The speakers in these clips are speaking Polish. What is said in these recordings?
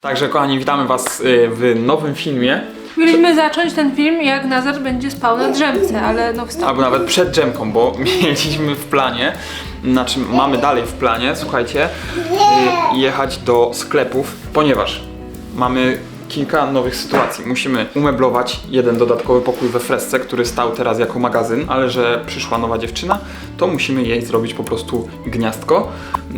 Także kochani, witamy was y, w nowym filmie, Mieliśmy zacząć ten film, jak Nazar będzie spał na drzemce, ale no wstał. albo nawet przed dżemką, bo mieliśmy w planie, znaczy mamy dalej w planie, słuchajcie, y, jechać do sklepów, ponieważ mamy kilka nowych sytuacji. Musimy umeblować jeden dodatkowy pokój we Fresce, który stał teraz jako magazyn, ale że przyszła nowa dziewczyna, to musimy jej zrobić po prostu gniazdko.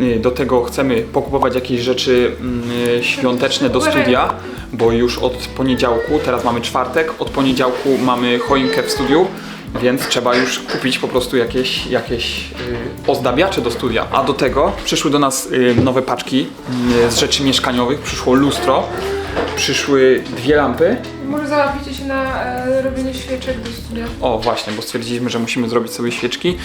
Y, Do tego chcemy pokupować jakieś rzeczy mm, świąteczne do studia, bo już od poniedziałku, teraz mamy czwartek, od poniedziałku mamy choinkę w studiu, więc trzeba już kupić po prostu jakieś, jakieś y, ozdabiacze do studia. A do tego przyszły do nas y, nowe paczki y, z rzeczy mieszkaniowych, przyszło lustro, przyszły dwie lampy. Może załapicie się na e, robienie świeczek do studia. O właśnie, bo stwierdziliśmy, że musimy zrobić sobie świeczki,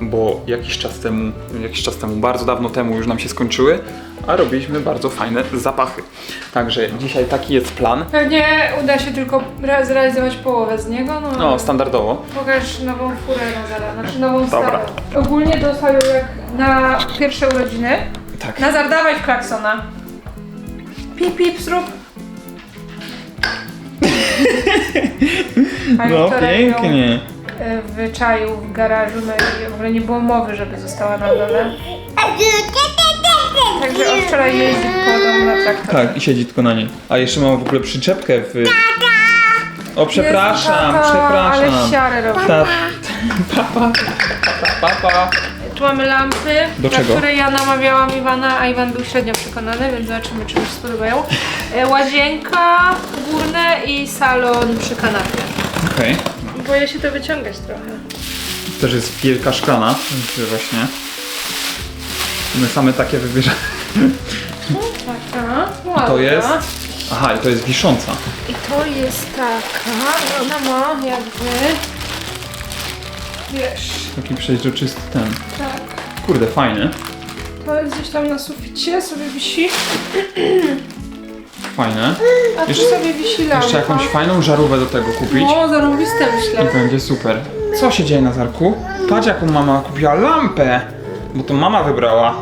bo jakiś czas temu, jakiś czas temu, bardzo dawno temu już nam się skończyły, a robiliśmy bardzo fajne zapachy. Także dzisiaj taki jest plan. Pewnie uda się tylko re- zrealizować połowę z niego, no. No, standardowo. Pokaż nową furę Nazara, znaczy nową Dobra. starą. Ogólnie dostał jak na pierwsze urodziny. Tak. Nazar, dawaj w klaksona. Pip, pip, zrób. No wczoraj ją, pięknie. e, wyczaił w garażu, no i w ogóle nie było mowy, żeby została na dole. Także od wczoraj jeździ po domu na traktorze. Tak, i siedzi tylko na niej. A jeszcze mam w ogóle przyczepkę w... O, przepraszam, Jezu, tata, Ale przepraszam. siarę robi. Ta... Papa, papa, papa. Tu mamy lampy, Do na czego? które ja namawiałam Iwana, a Iwan był średnio przekonany, więc zobaczymy, czy mu się spodobają. E, Łazienka górne i salon przy kanapie. Okej. Boję się to wyciągać trochę. Też jest wielka szklana, że właśnie. My same takie wybierzemy. Taka, ładna. To jest... Aha, i to jest wisząca. I to jest taka, ona ma jakby, wiesz, Taki przeźroczysty ten. tak. Kurde, fajny. To jest gdzieś tam na suficie, sobie wisi, Fajne. a tu Jeszcze- sobie wisi. Jeszcze jakąś fajną żarówkę do tego kupić. No, zarąbiste myślę. I będzie super. Co się dzieje na Zarku? Patrz jaką mama kupiła lampę. Bo to mama wybrała.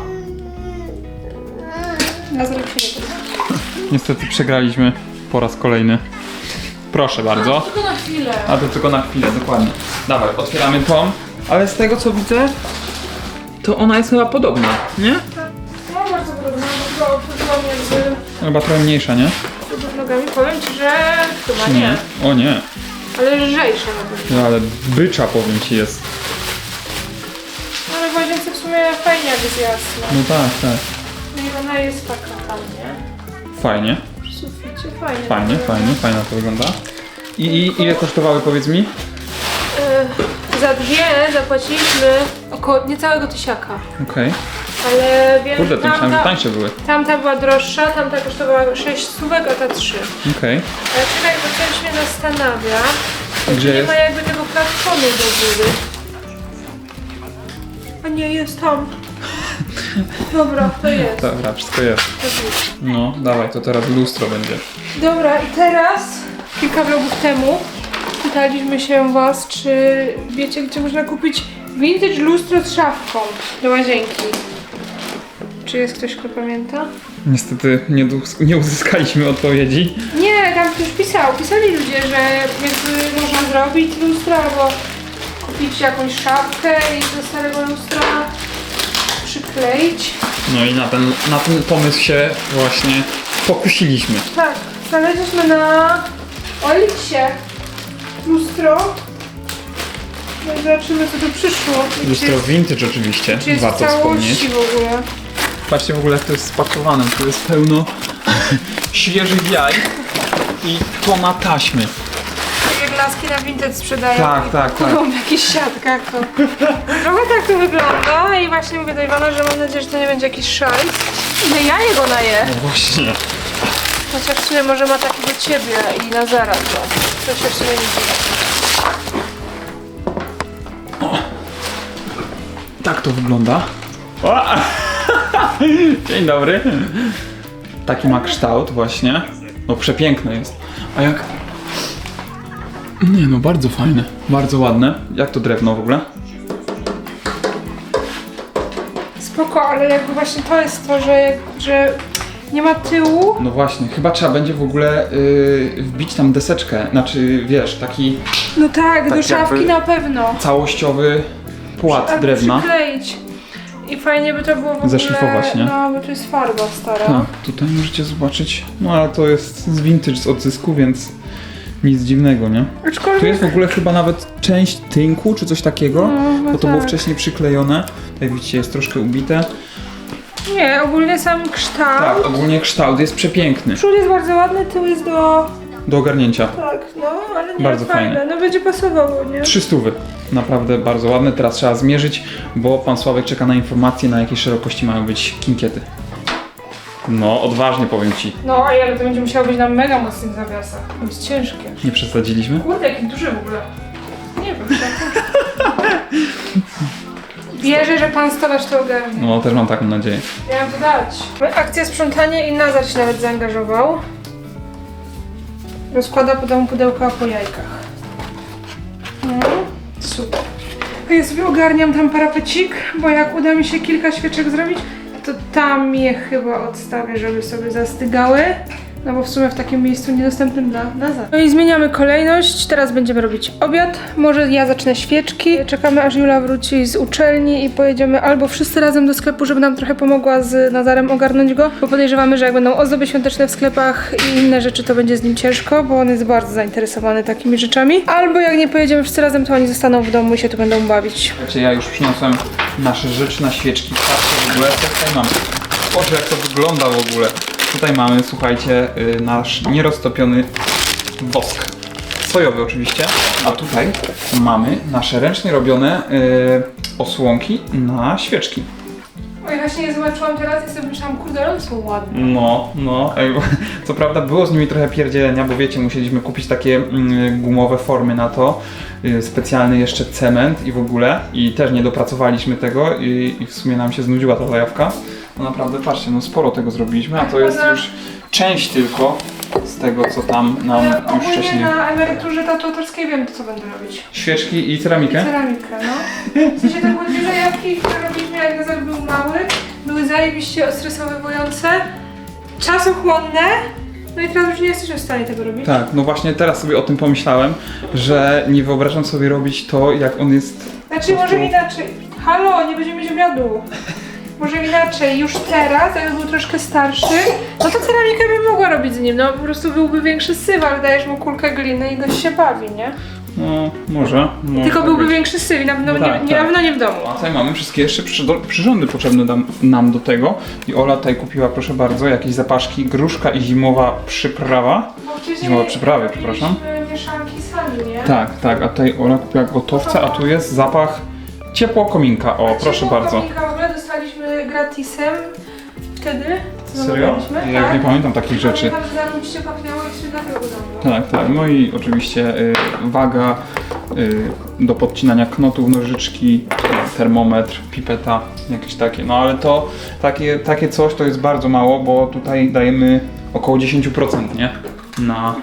Na zrobię się nie podoba. Niestety przegraliśmy po raz kolejny. Proszę bardzo. Tylko na chwilę. A to tylko na chwilę, dokładnie. Dawaj, otwieramy tą. Ale z tego co widzę, to ona jest chyba podobna, nie? No, bardzo podobna, bo chyba otworzyłam jakby Chyba trochę mniejsza, nie? do nogami. Powiem Ci, że chyba nie. O nie. Ale lżejsza na pewno. No ale bycza powiem ci jest. No, Ale w łazience w sumie fajnie jak jest jasno. No tak, tak. No i ona jest taka tam, nie? Fajnie, suficie fajnie. fajnie, to fajnie, fajna to wygląda. I, I ile kosztowały powiedz mi? E, za dwie zapłaciliśmy około niecałego tysiaka. Okej. Ale wiem, Kurde, to myślałem, że tamta, tańsze były. tamta była droższa, tamta kosztowała 6 stówek, a ta 3. Okej. Ale czekaj, bo coś mnie zastanawia. Gdzie nie jest? ma jakby tego platformu do góry. A nie, jest tam. Dobra, to jest. Dobra, wszystko jest. No, dawaj, to teraz lustro będzie. Dobra, i teraz kilka vlogów temu pytaliśmy się was, czy wiecie, gdzie można kupić vintage lustro z szafką do łazienki. Czy jest ktoś, kto pamięta? Niestety nie, dus- nie uzyskaliśmy odpowiedzi. Nie, tam ktoś pisał. Pisali ludzie, że jakby można zrobić lustro albo kupić jakąś szafkę i do starego lustra No i na ten, na ten pomysł się właśnie pokusiliśmy. Tak, znaleźliśmy na Oliksie lustro. No i zobaczymy co tu przyszło. I Lustro Czy jest, vintage oczywiście, czy jest w warto wspomnieć. całości w ogóle. Patrzcie w ogóle jak to jest spakowane, tu jest pełno świeżych jaj i tona taśmy. Glaski na vintage sprzedają. Tak, i tak, kupują w jakichś siatkach. To. Trochę tak to wygląda i właśnie mówię do Iwana, że mam nadzieję, że to nie będzie jakiś szajs. Ile ja jego naję. No właśnie. Chociaż w sumie może ma taki do ciebie i na zaraz, to się w sumie nie dziwi. Tak to wygląda. O! Dzień dobry. Taki ma kształt właśnie. No przepiękny jest. A jak... Nie no, bardzo fajne. Bardzo ładne. Jak to drewno w ogóle? Spoko, ale jakby właśnie to jest to, że, że Nie ma tyłu. No właśnie, chyba trzeba będzie w ogóle yy, wbić tam deseczkę, znaczy wiesz, taki No tak, do Tak szafki jakby- na pewno. całościowy płat Albo drewna. przykleić. I fajnie by to było w ogóle... Zaszlifować, nie? No, bo to jest farba stara. Tak, tutaj możecie zobaczyć, no ale to jest z vintage z odzysku, więc nic dziwnego, nie? Tu Aczkolwiek... jest w ogóle chyba nawet część tynku czy coś takiego, No, chyba bo to było tak. wcześniej przyklejone. Tutaj widzicie, jest troszkę ubite. Nie, ogólnie sam kształt. Tak, ogólnie kształt jest przepiękny Przód jest bardzo ładny, tył jest do... do ogarnięcia. Tak, no, ale nie, Bardzo fajne. fajne. No będzie pasowało, nie? Trzy stówy. Naprawdę bardzo ładne. Teraz trzeba zmierzyć, bo pan Sławek czeka na informacje, na jakiej szerokości mają być kinkiety. No, odważnie powiem ci. No, ale to będzie musiało być na mega mocnych zawiasach. To jest ciężkie. Nie przesadziliśmy? Kurde, jaki duży w ogóle. Nie wiem, Wierzę, że pan stolarz to ogarnie. No, też mam taką nadzieję. Miałam to dać. Akcja sprzątania i Nazar się nawet zaangażował. Rozkłada po domu pudełka po jajkach. No, super. Ja sobie ogarniam tam parapecik, bo jak uda mi się kilka świeczek zrobić, to tam je chyba odstawię, żeby sobie zastygały. No bo w sumie w takim miejscu niedostępnym dla Nazar. No i zmieniamy kolejność. Teraz będziemy robić obiad. Może ja zacznę świeczki. Czekamy aż Jula wróci z uczelni i pojedziemy albo wszyscy razem do sklepu, żeby nam trochę pomogła z Nazarem ogarnąć go, bo podejrzewamy, że jak będą ozdoby świąteczne w sklepach i inne rzeczy, to będzie z nim ciężko, bo on jest bardzo zainteresowany takimi rzeczami. Albo jak nie pojedziemy wszyscy razem, to oni zostaną w domu i się tu będą bawić. Słuchajcie, ja już przyniosłem nasze rzeczy na świeczki. Patrzcie w ogóle, co tutaj mam. Boże, jak to wygląda w ogóle. Tutaj mamy, słuchajcie, y, nasz nieroztopiony wosk. Sojowy oczywiście. A tutaj mamy nasze ręcznie robione y, osłonki na świeczki. Oj, właśnie je zobaczyłam teraz i sobie myślałam, kurde, one są ładne. No, no. Ej, Co prawda było z nimi trochę pierdzielenia, bo wiecie, musieliśmy kupić takie mm, gumowe formy na to, y, specjalny jeszcze cement i w ogóle i też nie dopracowaliśmy tego i, i w sumie nam się znudziła ta zajawka. No naprawdę, patrzcie, no sporo tego zrobiliśmy, a to jest już część tylko z tego, co tam nam Ale już ogólnie wcześniej... na emeryturze tatuatorskiej wiem, co będę robić. Świeczki i ceramikę? ceramikę, no. W sensie te były dwie zajawki, które robiliśmy jak Nazar był mały. Były zajebiście stresowujące, czasochłonne. No i teraz już nie jesteśmy w stanie tego robić. Tak, no właśnie teraz sobie o tym pomyślałem, że nie wyobrażam sobie robić to, jak on jest Znaczy może inaczej. Halo, nie będziemy mieć obiadu. Może inaczej, już teraz, jakby był troszkę starszy, no to ceramikę bym mogła robić z nim, no po prostu byłby większy syf, ale dajesz mu kulkę gliny i gość się bawi, nie? No, może. może Tylko byłby być. większy syf i na pewno, No tak, nie, nie, tak. na pewno nie w domu. A tutaj mamy wszystkie jeszcze przydo- przyrządy potrzebne nam, nam do tego. I Ola tutaj kupiła, proszę bardzo, jakieś zapaszki, gruszka i zimowa przyprawa. Bo wcześniej Zimowe przyprawy, robiliśmy przepraszam. mieszanki sami, nie? Tak, tak, a tutaj Ola kupiła gotowce, a tu jest zapach ciepło kominka. O, proszę Ciepło bardzo. kominka w ogóle gratisem wtedy. co Serio? zamawialiśmy, Ja tak. nie pamiętam takich rzeczy. Pamiętam, że i się. Tak, tak. No i oczywiście y, waga y, do podcinania knotów, nożyczki, termometr, pipeta, jakieś takie. No ale to takie, takie coś to jest bardzo mało, bo tutaj dajemy około 10%, nie? Na,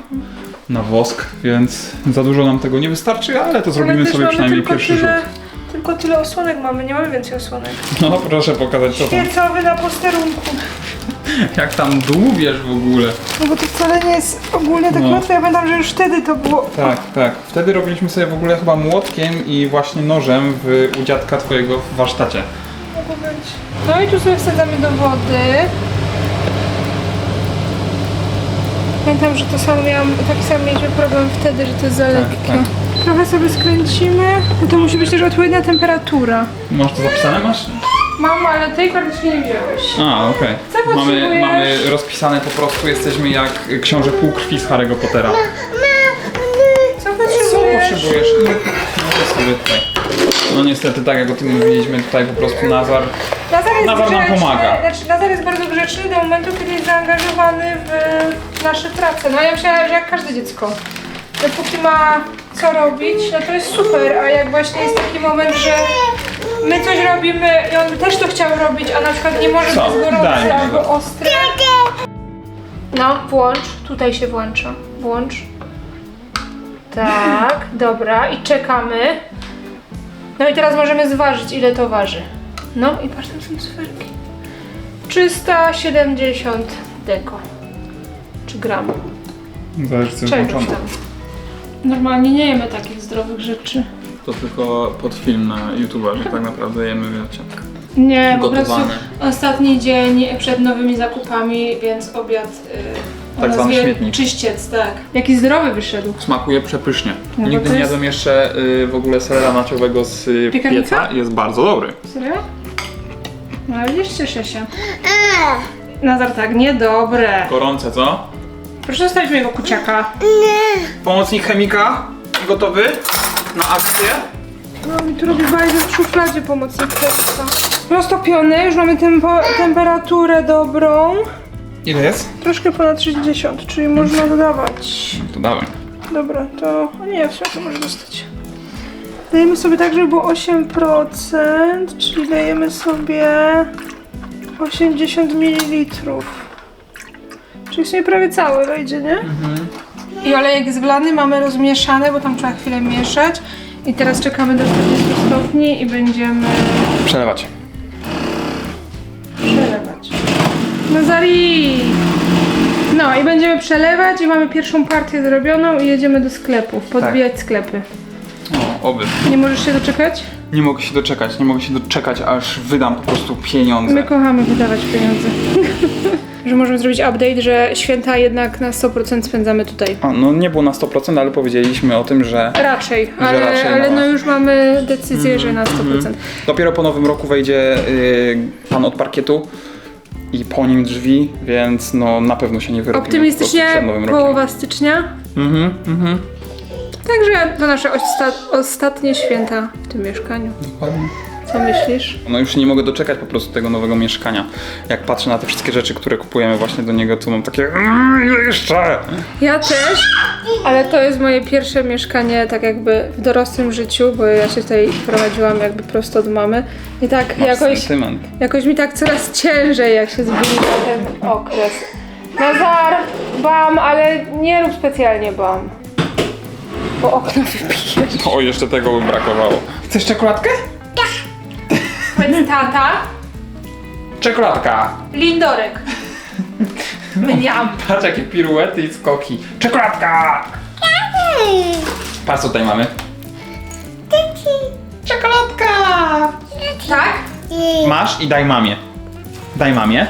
na wosk, więc za dużo nam tego nie wystarczy, ale to zrobimy też sobie mamy przynajmniej tylko pierwszy tyle, rzut. Tylko tyle osłonek mamy, nie mamy więcej osłonek. No proszę pokazać co tam. Świecowy na posterunku. Jak tam dłubiesz w ogóle. No bo to wcale nie jest ogólnie tak No. łatwe. Ja pamiętam, że już wtedy to było. Tak, tak. Wtedy robiliśmy sobie w ogóle chyba młotkiem i właśnie nożem w, u dziadka twojego w warsztacie. Mogło być. No i tu sobie wsadzamy do wody. Pamiętam, że to samo miałam, taki sam mieliśmy problem wtedy, że to jest za lekkie. tak. Trochę sobie skręcimy. No to musi być też odpowiednia temperatura. Masz to zapisane? Masz? Mam, ale tej karteczki nie wziąłeś. A, okej. Co Mamy, potrzebujesz? mamy rozpisane po prostu, jesteśmy jak książę półkrwi z Harry'ego Pottera. Co Co potrzebujesz? potrzebujesz? No, no to sobie tutaj. No niestety, tak jak o tym mówiliśmy, tutaj po prostu Nazar. Nazar jest Nazar nam grzeczny, pomaga. Znaczy, Nazar jest bardzo grzeczny do momentu, kiedy jest zaangażowany w nasze prace. No ja myślałam, że jak każde dziecko. Dopóki ma co robić, no to jest super, a jak właśnie jest taki moment, że my coś robimy i on też to chciał robić, a na przykład nie może Co? być gorący Daj albo ostry. No, włącz. Tutaj się włącza. Włącz. Tak, dobra. I czekamy. No i teraz możemy zważyć, ile to waży. No i patrz, tam są cyferki. 370 deko. Czy gram. Zależy co Czegoś tam. Normalnie nie jemy takich zdrowych rzeczy. To tylko pod film na YouTube, że tak naprawdę jemy, wiecie. Nie, po prostu Gotowane. ostatni dzień przed nowymi zakupami, więc obiad yy, o Tak zwany nazwie śmietnik. czyściec, tak. Jaki zdrowy wyszedł. Smakuje przepysznie. No bo Nigdy to nie jest- jadłem jeszcze y, w ogóle serera naciowego z y, Piekarnika? pieca. Jest bardzo dobry. Serio? No ale widzisz, cieszę się. Nazar tak, niedobre. Gorące, co? Proszę zostawić mojego kuciaka. Pomocnik chemika gotowy na akcję. No mi tu robi bajdę w szufladzie pomocnik testa. Roztopiony, już mamy tempo, temperaturę dobrą. Ile jest? Troszkę ponad 60, czyli można dodawać. To dałem. Dobra, to... O nie, w sumie to może zostać. Dajemy sobie tak, żeby było 8%, czyli dajemy sobie 80 ml. Sumie prawie cały wejdzie, nie? I olejek jest wlany, mamy rozmieszane, bo tam trzeba chwilę mieszać. I teraz czekamy do 40 stopni i będziemy Przelewać. przelewać. Nazari! No i będziemy przelewać i mamy pierwszą partię zrobioną i jedziemy do sklepów, podbijać sklepy. O, oby. Nie możesz się doczekać? Nie mogę się doczekać, nie mogę się doczekać, aż wydam po prostu pieniądze. My kochamy wydawać pieniądze. że możemy zrobić update, że święta jednak na 100% spędzamy tutaj. A, no nie było na 100%, ale powiedzieliśmy o tym, że Raczej, ale, raczej, no ale no właśnie. już mamy decyzję, że na 100%. dopiero po nowym roku wejdzie y, pan od parkietu i po nim drzwi, więc no na pewno się nie wyrobimy po Optymistycznie rokiem. połowa stycznia. Mhm, mhm. Także to nasze osta- ostatnie święta w tym mieszkaniu. Dokładnie. Co myślisz? No już nie mogę doczekać po prostu tego nowego mieszkania. Jak patrzę na te wszystkie rzeczy, które kupujemy właśnie do niego, to mam takie "Mm, jeszcze? Ja też, ale to jest moje pierwsze mieszkanie tak jakby w dorosłym życiu, bo ja się tutaj prowadziłam jakby prosto od mamy. I tak Masz jakoś, sentyment. jakoś mi tak coraz ciężej, jak się zbliża ten okres. Nazar, bam, ale nie rób specjalnie bam. Bo okno wybijesz. O, jeszcze tego by brakowało. Chcesz czekoladkę? Powiedz tata, Czekoladka! lindorek. Mniam. Patrz jakie piruety i skoki. Czekoladka! Patrz co tutaj mamy. Czekoladka! Tak? Masz i daj mamie. Daj mamie.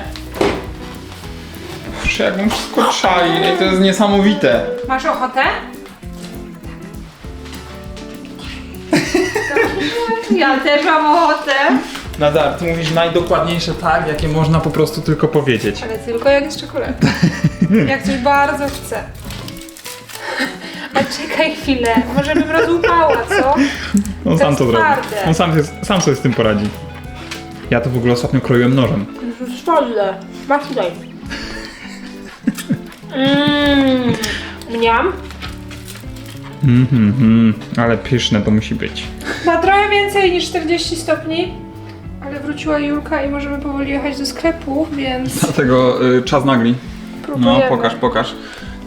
Boże, jak mam wszystko czai. Ej, to jest niesamowite. Masz ochotę? Ja też mam ochotę. Nadal, ty mówisz najdokładniejsze tak, jakie można po prostu tylko powiedzieć. Ale tylko jak jest czekolada. Jak coś bardzo chcę. A czekaj chwilę, może bym rozłupała, co? On To sam to zrobi. twarde. On sam, jest, sam sobie z tym poradzi. Ja to w ogóle ostatnio kroiłem nożem. Stolne. Masz tutaj. Mmm. Mniam. Mhm, mhm, ale pyszne to musi być. Ma trochę więcej niż 40 stopni, ale wróciła Julka i możemy powoli jechać do sklepu, więc Dlatego y, czas nagli. No, próbujemy. pokaż, pokaż.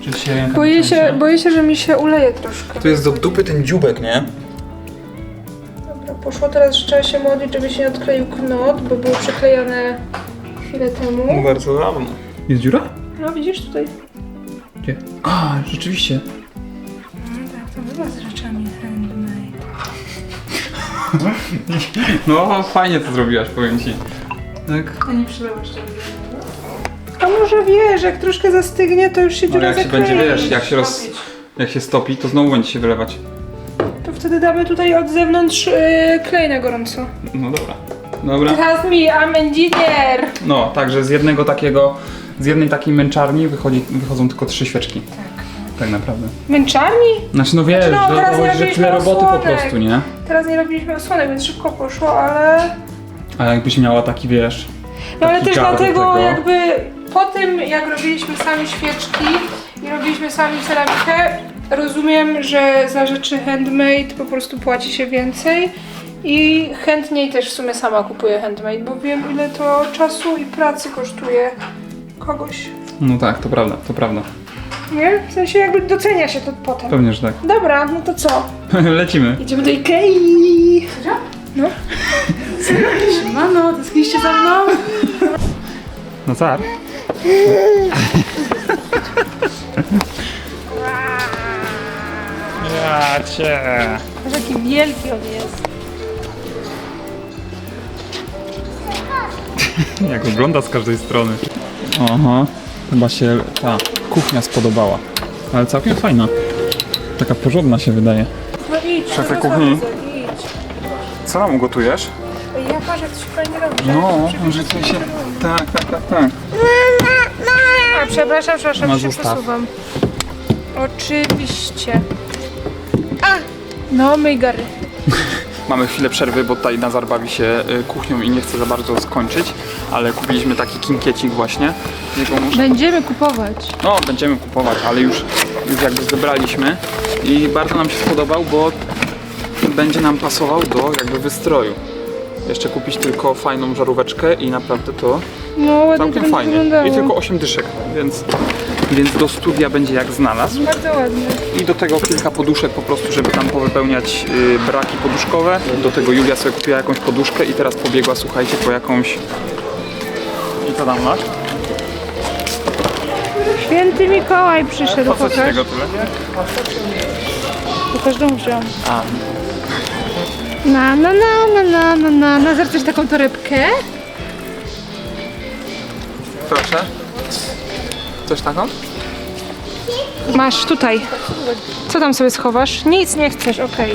Czy się Boję się, boję się, że mi się uleje troszkę. Tu jest do dupy ten dziubek, nie? Dobra, poszło teraz, że trzeba się modlić, żeby się nie odkleił knot, bo był przyklejony chwilę temu. Bardzo dawno. Jest dziura? No widzisz tutaj? Gdzie? A, rzeczywiście. No tak, to bywa z rzeczami handmade. No, fajnie to zrobiłaś, powiem ci. Tak. A nie przylewasz tego A może wiesz, jak troszkę zastygnie, to już się No, dziura jak się zaklei. będzie, wiesz, jak się roz... Stopić. Jak się stopi, to znowu będzie się wylewać. To wtedy damy tutaj od zewnątrz yy, klej na gorąco. No dobra. Dobra. Trust me, I'm engineer! No, także z jednego takiego, z jednej takiej męczarni wychodzi, wychodzą tylko trzy świeczki. Tak. Tak naprawdę. Męczarni? Znaczy no wiesz, Znaczy, no, teraz że, nie że, że robiliśmy tyle roboty po osłonek. prostu, nie? Teraz nie robiliśmy osłonek, więc szybko poszło, ale... A jakbyś miała taki, wiesz... No ale taki też do dlatego tego. jakby po tym jak robiliśmy sami świeczki i robiliśmy sami ceramikę, rozumiem, że za rzeczy handmade po prostu płaci się więcej i chętniej też w sumie sama kupuję handmade, bo wiem ile to czasu i pracy kosztuje kogoś. No tak, to prawda, to prawda. Nie? W sensie jakby docenia się to potem. Pewnie, że tak. Dobra, no to co? Lecimy. Idziemy do Ikei! Serio? No. Siemano, tęskniście za mną? No car. Ja cię. Jaki wielki on jest. Jak wygląda z każdej strony. Aha, chyba się ta kuchnia spodobała. Ale całkiem fajna. Taka porządna się wydaje. No idź, Szefie no kuchni. idź. Co nam ugotujesz? Ej, Ja to się fajnie robi. No, Przepraszam, że coś się... Tak, tak, tak, tak. A, przepraszam, przepraszam, Ma się zostaw. posuwam. Oczywiście. A! No, myj gary. Mamy chwilę przerwy, bo tutaj Nazar bawi się y, kuchnią i nie chce za bardzo skończyć, ale kupiliśmy taki kinkiecik właśnie. Muszę... Będziemy kupować. No, będziemy kupować, ale już, już jakby zebraliśmy i bardzo nam się spodobał, bo będzie nam pasował do jakby wystroju. Jeszcze kupić tylko fajną żaróweczkę i naprawdę to No, całkiem fajnie. wyglądało. I tylko 8 dyszek, więc, więc do studia będzie jak znalazł. Bardzo ładnie. I do tego kilka poduszek po prostu, żeby tam powypełniać y, braki poduszkowe. Do tego Julia sobie kupiła jakąś poduszkę i teraz pobiegła, słuchajcie, po jakąś... I co tam masz? Święty Mikołaj przyszedł, Po co ci pokaż. tego tyle? Pokaż dom wziąłem. A, Na, na, na, na, na, na, na. Nazar, chcesz taką torebkę? proszę. Coś taką? Masz, tutaj. Co tam sobie schowasz? Nic nie chcesz, okej.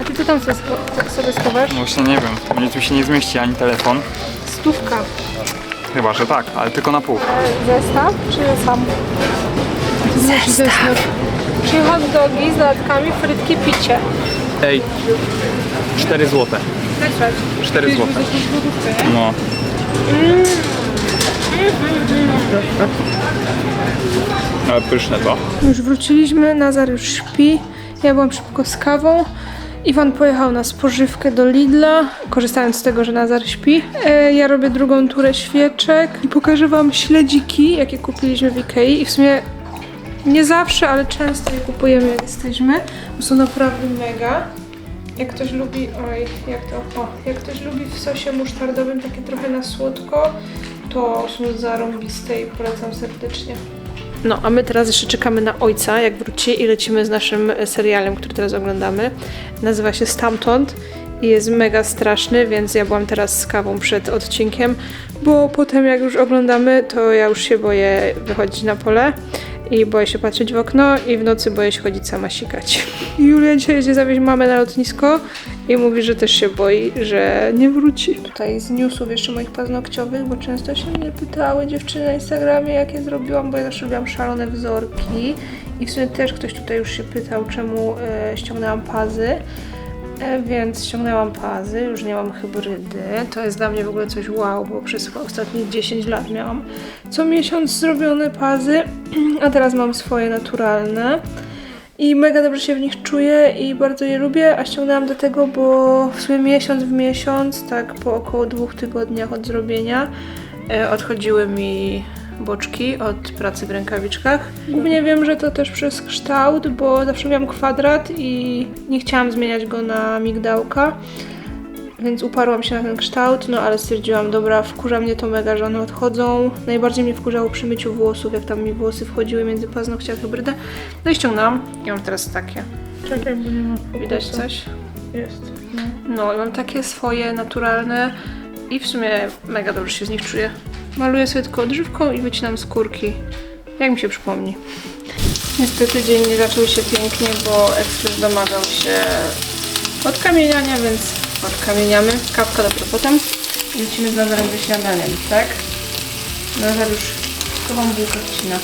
A ty co tam sobie, scho- tak sobie schowasz? No Właśnie nie wiem, mnie tu się nie zmieści ani telefon. Stówka. Chyba, że tak, ale tylko na pół. Zestaw czy sam? Zestaw. Czyli hot dogi z dodatkami, frytki, picie. Ej, 4 złote. Zaczać. 4 złote. No. Ale pyszne to. Już wróciliśmy, Nazar już śpi. Ja byłam szybko z kawą. Iwan pojechał na spożywkę do Lidla, korzystając z tego, że Nazar śpi. E, ja robię drugą turę świeczek i pokażę wam śledziki, jakie kupiliśmy w Ikei. I w sumie nie zawsze, ale często je kupujemy, jak jesteśmy. Bo są naprawdę mega. Jak ktoś lubi, oj, jak to, o, jak ktoś lubi w sosie musztardowym takie trochę na słodko, to są zarąbiste i polecam serdecznie. No, a my teraz jeszcze czekamy na ojca, jak wróci i lecimy z naszym e, serialem, który teraz oglądamy. Nazywa się Stamtąd i jest mega straszny, więc ja byłam teraz z kawą przed odcinkiem, bo potem jak już oglądamy, to ja już się boję wychodzić na pole i boję się patrzeć w okno i w nocy boję się chodzić sama sikać. Julia dzisiaj jedzie zawieźć mamę na lotnisko i mówi, że też się boi, że nie wróci. Tutaj z newsów jeszcze moich paznokciowych, bo często się mnie pytały dziewczyny na Instagramie, jakie zrobiłam, bo ja zawsze robiłam szalone wzorki. I w sumie też ktoś tutaj już się pytał, czemu e, ściągnęłam pazy. E, Więc ściągnęłam pazy, już nie mam hybrydy. To jest dla mnie w ogóle coś wow, bo przez chyba ostatnich 10 lat miałam co miesiąc zrobione pazy, a teraz mam swoje naturalne. I mega dobrze się w nich czuję i bardzo je lubię, a ściągnęłam do tego, bo w sumie miesiąc w miesiąc, tak po około dwóch tygodniach od zrobienia, e, odchodziły mi boczki od pracy w rękawiczkach. Głównie wiem, że to też przez kształt, bo zawsze miałam kwadrat i nie chciałam zmieniać go na migdałka. Więc uparłam się na ten kształt, no ale stwierdziłam, dobra, wkurza mnie to mega, że one odchodzą. Najbardziej mnie wkurzało przy myciu włosów, jak tam mi włosy wchodziły między paznokcie a hybrydę. No i ściągnęłam i mam teraz takie. Czekaj, bo nie ma Widać coś? Jest. No. No i mam takie swoje naturalne i w sumie mega dobrze się z nich czuję. Maluję sobie tylko odżywką i wycinam skórki, jak mi się przypomni. Niestety dzień nie zaczął się pięknie, bo ekspres domagał się odkamieniania, więc odkamieniamy. Kawka dopiero potem. I lecimy z Nazarem ze śniadaniem, tak? Nazar już kocham bułkę wcina,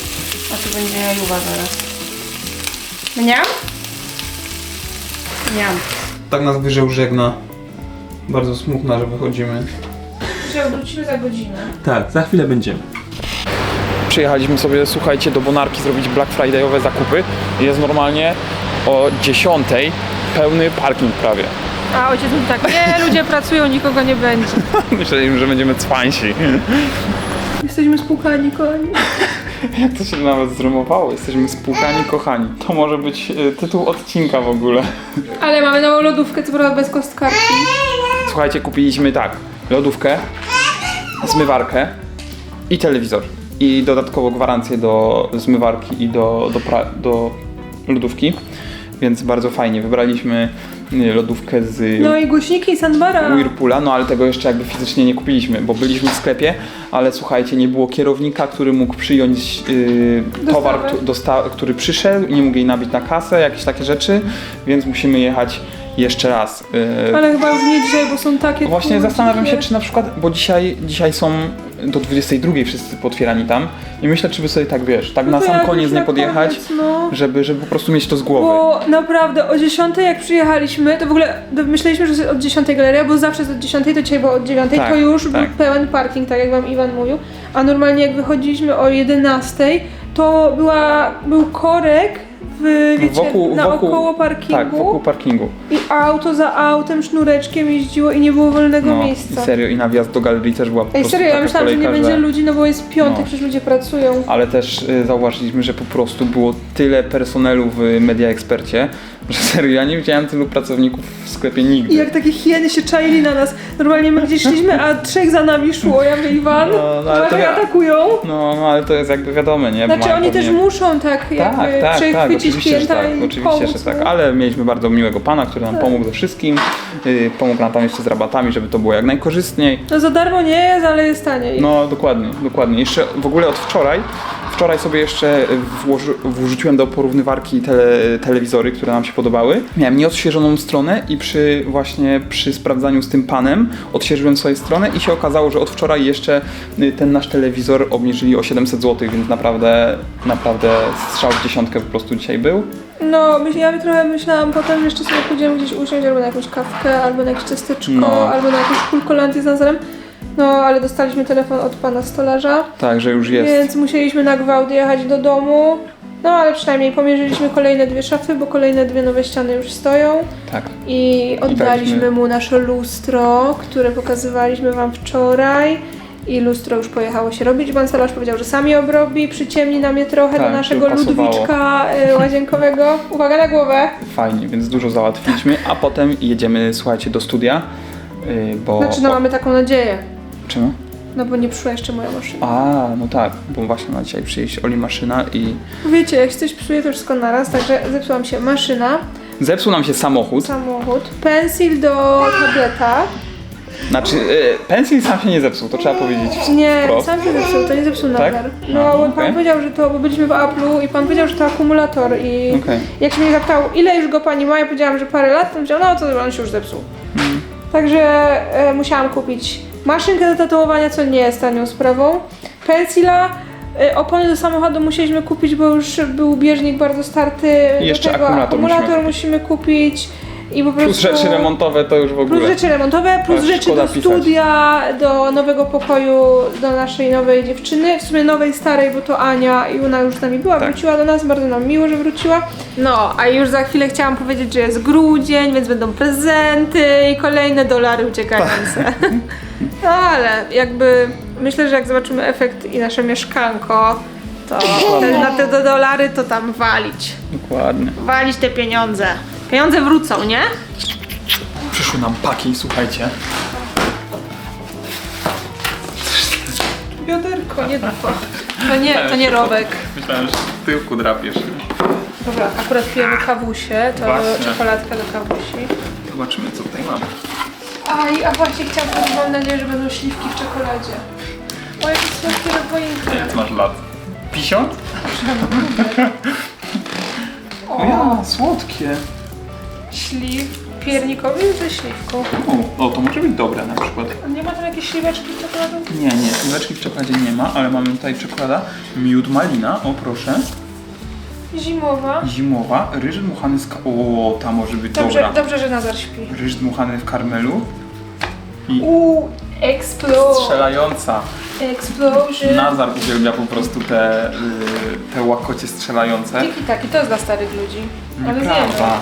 a tu będzie jajuwa zaraz. Mniam? Mniam. Tak nas wyżeł żegna. Bardzo smutna, że wychodzimy. Że wrócimy za godzinę. Tak, za chwilę będziemy. Przyjechaliśmy sobie, słuchajcie, do Bonarki zrobić Black Friday'owe zakupy. Jest normalnie o 10 pełny parking prawie. A ojciec mówi tak, nie, ludzie pracują, nikogo nie będzie. Myśleliśmy, że będziemy cwańsi. Jesteśmy spłukani, kochani. Jak to się nawet zrymowało? Jesteśmy spłukani, kochani. To może być y, tytuł odcinka w ogóle. Ale mamy nową lodówkę, co prawda bez kostkarki. Słuchajcie, kupiliśmy tak, lodówkę, zmywarkę i telewizor. i dodatkowo gwarancję do zmywarki i do, do, pra- do lodówki, więc bardzo fajnie. Wybraliśmy lodówkę z No i głośniki i sandbara. Whirlpoola, no ale tego jeszcze jakby fizycznie nie kupiliśmy, bo byliśmy w sklepie, ale słuchajcie, nie było kierownika, który mógł przyjąć yy, towar, który przyszedł, nie mógł jej nabić na kasę, jakieś takie rzeczy, więc musimy jechać jeszcze raz. Yy, Ale chyba już nie dzisiaj, bo są takie Właśnie zastanawiam się, czy na przykład, bo dzisiaj, dzisiaj są do 22 wszyscy potwierani tam i myślę, czy by sobie tak, wiesz, tak No na sam koniec nie podjechać, koniec, no. żeby, żeby po prostu mieć to z głowy. Bo naprawdę o 10 jak przyjechaliśmy, to w ogóle myśleliśmy, że jest od 10 galeria, bo zawsze jest od 10, to dzisiaj było od 9, Tak, to już tak. był pełen parking, tak jak wam Iwan mówił. A normalnie jak wychodziliśmy o 11, to była, był korek w, wiecie, Wokół- naokoło wokół- parkingu Tak, wokół parkingu. i auto za autem sznureczkiem jeździło i nie było wolnego No, i miejsca. serio, i na wjazd do galerii też była po Ej, serio, ja myślałam, że nie kolejka, będzie ludzi, no bo jest piątek, No. przecież ludzie pracują. Ale też y, zauważyliśmy, że po prostu było tyle personelu w Media Expercie, że serio, ja nie widziałem tylu pracowników w sklepie nigdy. I jak takie hieny się czaili na nas. Normalnie my gdzieś szliśmy, a trzech za nami szło. Ja mówię, Iwan, No, no, ale to atakują. No, no, ale to jest jakby wiadomo, nie? Znaczy mają oni też pewnie- muszą tak jakby Tak, tak, tak, oczywiście, że tak, i oczywiście, że tak, mu. ale mieliśmy bardzo miłego pana, który nam pomógł ze wszystkim, yy, pomógł nam tam jeszcze z rabatami, żeby to było jak najkorzystniej. No za darmo nie jest, ale jest taniej. No dokładnie, dokładnie. Jeszcze w ogóle od wczoraj, wczoraj sobie jeszcze włoży, wrzuciłem do porównywarki tele, telewizory, które nam się podobały. Miałem nieodświeżoną stronę i przy właśnie przy sprawdzaniu z tym panem odświeżyłem swoją stronę i się okazało, że od wczoraj jeszcze y, ten nasz telewizor obniżyli o 700 zł, więc naprawdę, naprawdę strzał w dziesiątkę po prostu dzisiaj był. No myśl, ja trochę myślałam potem, że jeszcze sobie pójdziemy gdzieś usiąść albo na jakąś kawkę, albo na jakieś ciasteczko, No. albo na jakąś kulkolandię z Nazarem. No ale dostaliśmy telefon od pana stolarza, Tak, że już jest. więc musieliśmy na gwałt jechać do domu. No ale przynajmniej pomierzyliśmy kolejne dwie szafy, bo kolejne dwie nowe ściany już stoją. Tak. I oddaliśmy daliśmy- mu nasze lustro, które pokazywaliśmy wam wczoraj. I lustro już pojechało się robić. Pan stolarz powiedział, że sam je obrobi, przyciemni nam je trochę Tak, do naszego ludwiczka y, łazienkowego. Uwaga na głowę. Fajnie, więc dużo załatwiliśmy, a potem jedziemy, słuchajcie, do studia, y, bo... Znaczy, no mamy taką nadzieję. Czemu? No bo nie przyszła jeszcze moja maszyna. A, no tak, bo właśnie ma dzisiaj przyjść Oli maszyna i Wiecie, jak się coś psuje, to wszystko naraz, także zepsuła mi się maszyna, zepsuł nam się samochód. samochód, pensil do tableta. Znaczy, y, pensil sam się nie zepsuł, to trzeba powiedzieć Nie, wprost. sam się zepsuł, to nie zepsuł Tak? No, A, bo okej. pan powiedział, że to, bo byliśmy w Apple'u i pan powiedział, że to akumulator i Okej. jak się mnie zapytał, ile już go pani ma, ja powiedziałam, że parę lat, to powiedział, no to on się już zepsuł. Mm. Także e, musiałam kupić maszynkę do tatuowania, co nie jest tanią sprawą, pensila, e, opony do samochodu musieliśmy kupić, bo już był bieżnik bardzo starty, jeszcze do tego akumulator musimy musimy kupić i po prostu... Plus rzeczy remontowe to już w Plus ogóle. rzeczy remontowe, plus Aż rzeczy do pisać. studia, do nowego pokoju, do naszej nowej dziewczyny, w sumie nowej, starej, bo to Ania i ona już z nami była, Tak. wróciła do nas, bardzo nam miło, że wróciła. No, a już za chwilę chciałam powiedzieć, że jest grudzień, więc będą prezenty i kolejne dolary uciekające. No ale jakby myślę, że jak zobaczymy efekt i nasze mieszkanko, to te, na te do- dolary to tam walić. Dokładnie. Walić te pieniądze. Pieniądze wrócą, nie? Przyszły nam paki, słuchajcie. Bioderko, nie dupa. To nie, to nie robek. Myślałem, że w tyłku drapiesz. Dobra, akurat pijemy kawusie, to Właśnie. czekoladka do kawusi. Zobaczymy, co tutaj mamy. A, i, a właśnie chciałam powiedzieć, mam nadzieję, że będą śliwki w czekoladzie. O, jakie słodkie. Ile ty masz lat? 50? O, Ja, słodkie. Śliw piernikowy ze śliwką. O, o, to może być dobre na przykład. A nie ma tam jakieś śliweczki z czekoladą? Nie, nie, słóweczki w czekoladzie nie ma, ale mamy tutaj czekolada miód malina, o proszę. Zimowa. Zimowa, ryż dmuchany z... Ka- o, ta może być Dobrze, dobra. dobrze, że Nazar śpi. Ryż dmuchany w karmelu i Uuu, explode. strzelająca. Explosion. Nazar uwielbia po prostu te, y, te łakocie strzelające. Tiki taki, to jest dla starych ludzi. Ale zjemy. Nieprawda.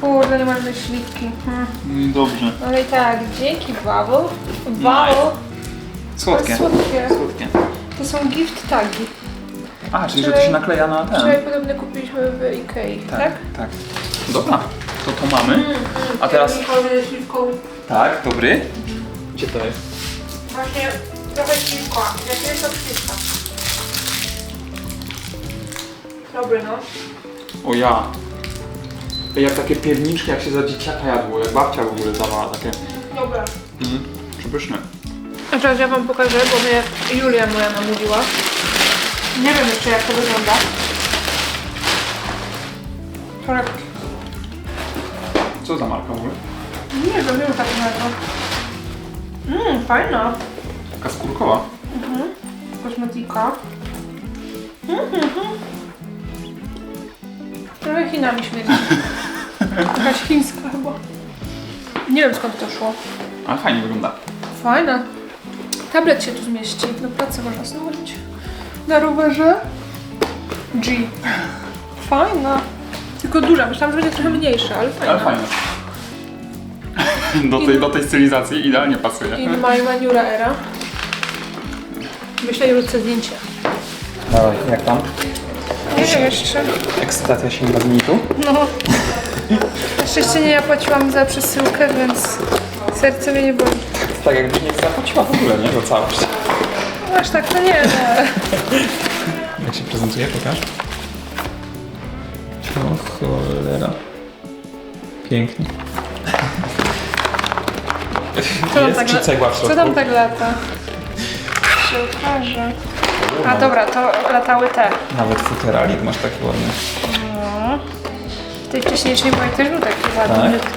Kurde, nie mamy śliwki. Hmm. No i dobrze. Ale i tak, dzięki Bubble. Bubble. Słodkie. Słodkie. Słodkie. To są gift tagi. A, czyli że to się nakleja na ten. Wczoraj podobne kupiliśmy w Ikei, tak? Tak, tak. Dobra, to to mamy. A teraz... Piernikowy ze śliwką. Tak, dobry. Gdzie to jest? Właśnie trochę śliwka. Jak jest to śliwka. Dobry, no. O ja. Jak takie pierniczki, jak się za dzieciaka jadło, jak babcia w ogóle dawała takie. Dobra. Mhm, przepyszne. A teraz ja wam pokażę, bo mnie Julia moja namówiła. Nie wiem jeszcze jak to wygląda. Korekt. Co za marka w ogóle? Nie wiem, nie wiem takiego. Mmm, fajna. Taka skórkowa. Kosmetyka. Mhm. Trochę Chinami śmierdzi. Jakaś chińska chyba. Nie wiem skąd to szło. Ale fajnie wygląda. Fajna. Tablet się tu zmieści. Do pracy można słuchać. Na rowerze. G. Fajna. Tylko duża. Myślałam, że będzie trochę mniejsza, ale fajna. Ale fajne. Do tej, do tej stylizacji idealnie pasuje. In my maniura era. Myślę, że chcę zdjęcie. Dawaj, jak tam? Nie wiem jeszcze. Ekscytacja sięga limitu. No. Na szczęście nie ja płaciłam za przesyłkę, więc serce mnie nie boli. Tak jakbyś nie zapłaciła w ogóle, nie? Za całość. Aż tak to nie, no. Jak się prezentuje, pokaż. O cholera. Pięknie. Co tam Jest tak czy la- cegła w Co środku? tam tak lata? Się okaże. A dobra, to latały te. Nawet futeralik masz taki ładny. No. W tej wcześniejszej mojej też był taki ładny. Tak?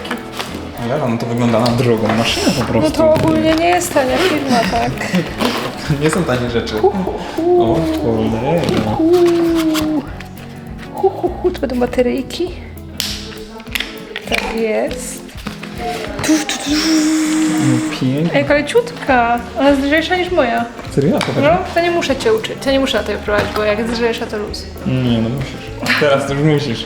Cholera, no to wygląda na drogą maszynę po prostu. No to ogólnie nie jest tania firma, tak? Nie są tanie rzeczy. O cholera. Hu, hu, hu, to będą bateryjki. Tak jest. Tu, tu, tu. No pięknie. Ej, ale ciutka. Ona jest lżejsza niż moja. Serio? No, to nie muszę cię uczyć. To nie muszę na to prowadzić, bo jak lżejsza, to luz. Nie, no musisz. Teraz to już musisz.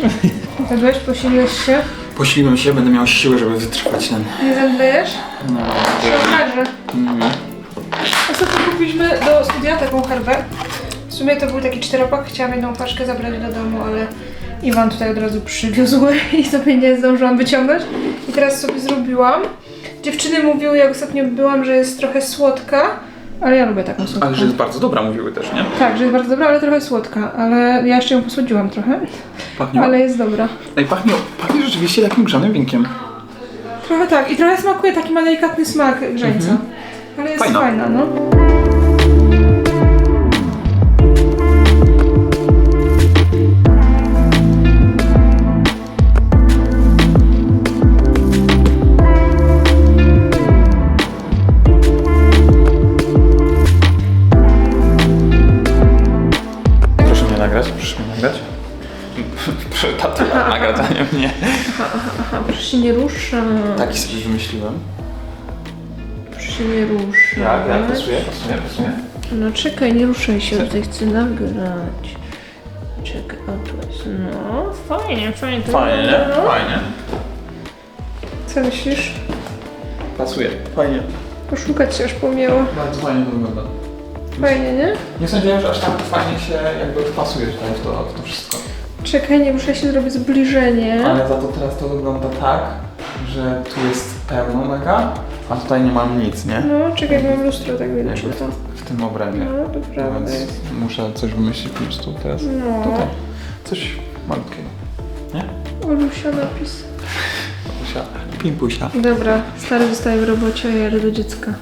Zjadłeś? Posiliłeś się? Posiliłem się, będę miał siłę, żeby wytrwać ten. Nie zemdlejesz? No, Się okaże. Mhm. Ostatnio kupiliśmy do studia taką herbę. W sumie to był taki czteropak, chciałam jedną paczkę zabrać do domu, ale Iwan tutaj od razu przywiózł i sobie nie zdążyłam wyciągnąć. I teraz sobie zrobiłam. Dziewczyny mówiły, jak ostatnio byłam, że jest trochę słodka, ale ja lubię taką słodką. Ale że jest bardzo dobra, mówiły też, nie? Tak, że jest bardzo dobra, ale trochę słodka, ale ja jeszcze ją posłodziłam trochę, Pachnie. ale jest dobra. Ej, pachnie, pachnie rzeczywiście takim grzanym winkiem. Trochę tak i trochę smakuje, taki ma delikatny smak grzeńca. Ale jest Fajna. fajna, no. Proszę mnie nagrać. Proszę nie mnie. Aha, proszę się nie rusza. Taki sobie wymyśliłem. Proszę się nie rusza. Jak, jak? Pasuje, pasuje, pasuje. No czekaj, nie ruszaj się, tutaj chcę nagrać. Czekaj, o tu jest. No, fajnie, fajnie. to Fajnie, nie? wygląda, no. Fajnie. Co myślisz? Pasuje. Fajnie. Poszukać się aż pomięło. Bardzo fajnie to wygląda. Fajnie, nie? Nie sądziłem, że aż tak fajnie się jakby wpasuje tutaj w to, w to wszystko. Czekaj, nie ruszaj się, zrobię zbliżenie. Ale za to teraz to wygląda tak, że tu jest pełno mega, a tutaj nie mam nic, nie? No, czekaj, mam lustro, tak widać Jakby to. w, w tym obrębie. No, to prawda Więc jest. muszę coś wymyślić po prostu teraz. No. Tutaj. Coś malutkiego. Nie? Olusia napis. Pusia. Pimpusia. Dobra, stary zostaje w robocie, a ja do dziecka.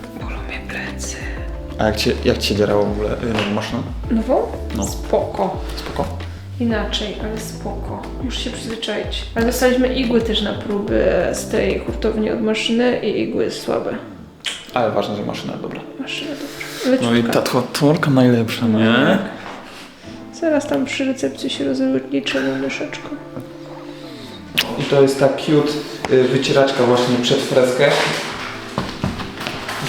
A jak cię, jak cię dzierało w ogóle y, nową maszynę? Nową? No. Spoko. Spoko? Inaczej, ale spoko. Muszę się przyzwyczaić. Ale dostaliśmy igły też na próby z tej hurtowni od maszyny i igły słabe. Ale ważne, że maszyna dobra. Maszyna dobra. Leciutka. No i ta tworka najlepsza, nie? Zaraz tam przy recepcji się rozliczymy myszeczką. I to jest ta cute y, wycieraczka właśnie przed freskę.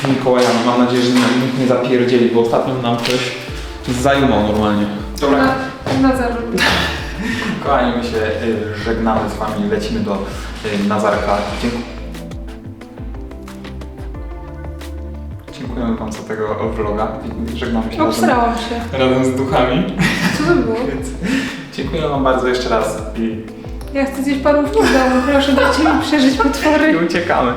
Z Mikołajami. Mam nadzieję, że nikt nie zapierdzieli, bo ostatnio nam ktoś zajumał normalnie. Dobra, Na, na kochani, my się y, żegnamy z wami, lecimy do y, Nazarka. Dziękuję. Dziękujemy wam za tego vloga. Żegnamy się razem, Obsrałam się. razem z duchami. Co to było? Więc dziękuję wam bardzo jeszcze raz i, Ja chcę zjeść parówki w domu. Proszę, dajcie mi przeżyć potwory. i uciekamy.